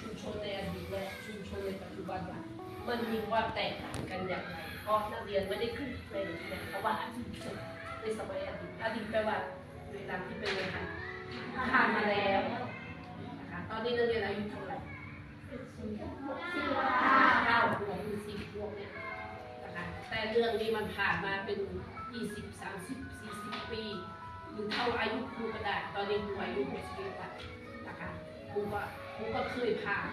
ชุมชนในอดีตและชุมชนในปัจจุบันว่ามันมีความแตกต่างกันอย่างไรเพราะนักเรียนไม่ได้ขึ้นเทรนด์นเพราะว่าอดีตในสมัยอดีตอดีตแปลว่าเวลาที่เป็นยังไงผ่านมาแล้วนะคะตอนนี้นักเรียนอายุเท่าไหร่เก้าขวบหรือสิบขวบเนี่ยนะคะแต่เรื่องนี้มันผ่านมาเป็นยี่สิบสามสิบสี่สิบปีหรือเท่าอายุครูก็ได้ตอนนี้ครูอายุหกสิบเอ็ดแล้วนะคะ ครูก็ครูก็เคยผ่าน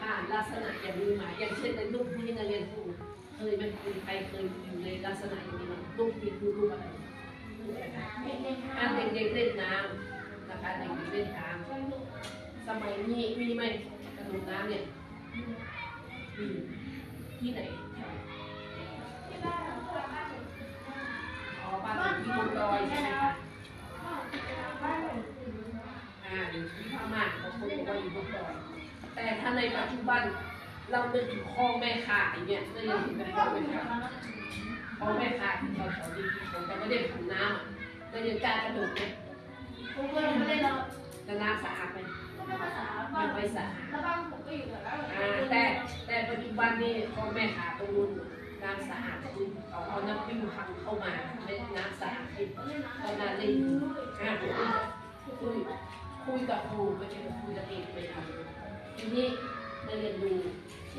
ผ่านลักษณะอย่างนี้มาอย่างเช่นในรูปที่นักเรียนครูเคยเป็นครูใครเคยอยู่ในลักษณะอย่างนี้มารูปนี้คือรูอะไรรูปอะไรคะอ่าเด็กๆเล่นน้ำนะคะเด็กๆเล่นน้ำสมัยนี้มีไหมกระโดดน้ำเนี่ยที่ไหนอ๋อบ้านอยู่ที่บนดอยใช่ไหมคะ อ่าอยู่ที่ พม่าเขาพูดว่าอยู่บนดอยแต่ถ้าในปัจจุบันเรานึกถึงคลอแม่ข่าอย่างเงี้ยก็ยังถึงเป็นคลองแม่ข่าคลอแม่ข่าที่เราแถวดีผมแต่ไม่ได้ผูกน้ำอะก็ยังกล้ากระโดดไหมแต่น้ำสะอาดไหมไม่ค่อยสะอาดอ่าแต่แต่ปัจจุบันนี่คลอแม่ข่าตรงนู้นน้ำสะอาดคือเอาเอาน้ำพิมพ์พังเข้ามาไม่น้ำสะอาดขึ้นก็น่าเล่นอ่า คุยกับครูไม่ใช่คุยกับเด็กไม่เอาทีนี้มาเรียนดู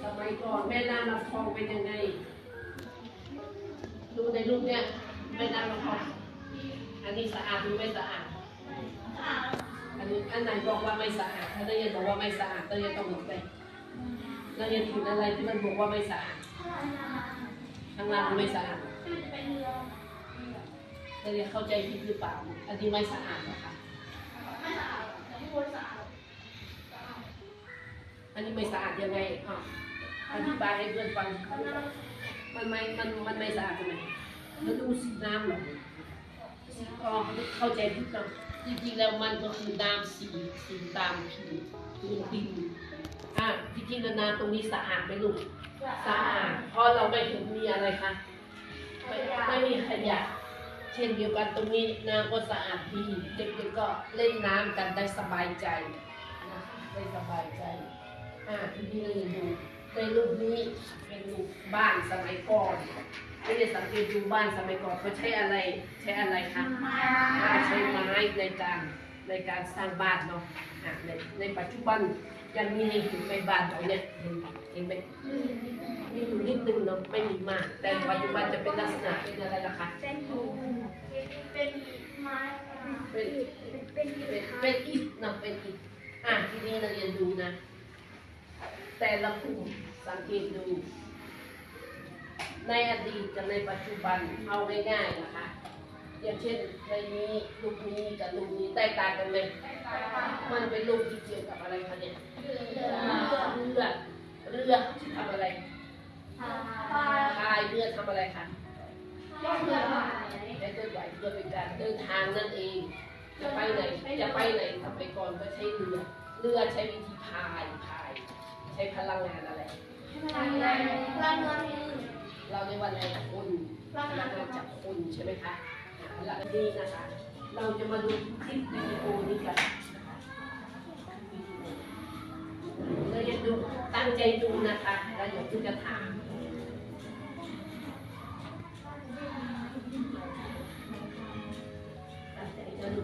สมัยก่อนแม่น้ำลำคลองเป็นยังไง ดูในรูปเนี่ยแม่น้ำลำคลองอันนี้สะอาดหรือไม่สะอาดอันนี้อันไหนบอกว่าไม่สะอาดถ้านักเรียนบอกว่าไม่สะอาดเรียนต้องหลบไปนักเรียนถึงอะไรที่มันบอกว่าไม่สะอาดข้างล่างมันไม่สะอาดนักเรียนเข้าใจผิดหรือเปล่า อันนี้ไม่สะอาดนะคะ อันนี้ไม่สะอาดยังไงอะอธิบายให้เพื่อนฟัง มันไม่ มัน มันไม่สะอาดทำไมแล้วดูสีน้ำเหรออ๋อเข้าใจผิดเนาะจริงๆแล้วมันก็คือน้ำสีสีตามผิวพื้นดินอะจริงๆแล้วน้ำตรงนี้สะอาดไหมลูก สะอาด เพราะเราไม่เห็นมีอะไรคะไม่ไม่มีขยะ เช่นเดียวกันตรงนี้น้ำก็สะอาดดี เด็กๆก็เล่นน้ำกันได้สบายใจนะคะได้สบายใจอ่า ทีนี้เราจะดูในรูปนี้เป็นรูปบ้านสมัยก่อนไม่ได้สังเกตดูบ้านสมัยก่อนเขาใช้อะไรใช้อะไรคะอ่าใช้ไม้ในการในการสร้างบ้านเนาะอ่าในในปัจจุบันยังมีให้เห็นในบ้านเราเนี่ยเห็นเห็นไหมมีอยู่นิดนึงเนาะไม่มีมาก แต่ปัจจุบันจะเป็นลักษณะเป็นอะไรล่ะคะเป็นเป็นเป็นอิฐเนาะเป็นอิฐอะทีนี้เราเรียนดูนะ แต่ละกลุ่มสังเกตดู ในอดีตกับในปัจจุบันเอาง่ายๆนะคะอย่างเช่นในนี้ลูกนี้กับลูกนี้แตกต่างกันไหมมันเป็นลูกที่เกี่ยวกับอะไรคะเนี่ยเรือเรือเรือที่ทำอะไรพายเรือทำอะไรคะใช้เคลื่อนไหวเพื่อเป็นการเดินทางนั่นเองจะไปไหนจะไปไหนสมัยก่อนก็ใช้เรือ เรือใช้วิธีพายพายใใช้พลังงานอะไร พลังงานพลังงานเราในวันแรงคุณพลังงานจากคุณใช่ไหมคะหลังนี่นะคะ เราจะมาดูคลิปวิดีโอนี้กันเราจะดูตั้งใจดูนะคะแล้วเดี๋ยวคุณจะถามตั้งใจจะดู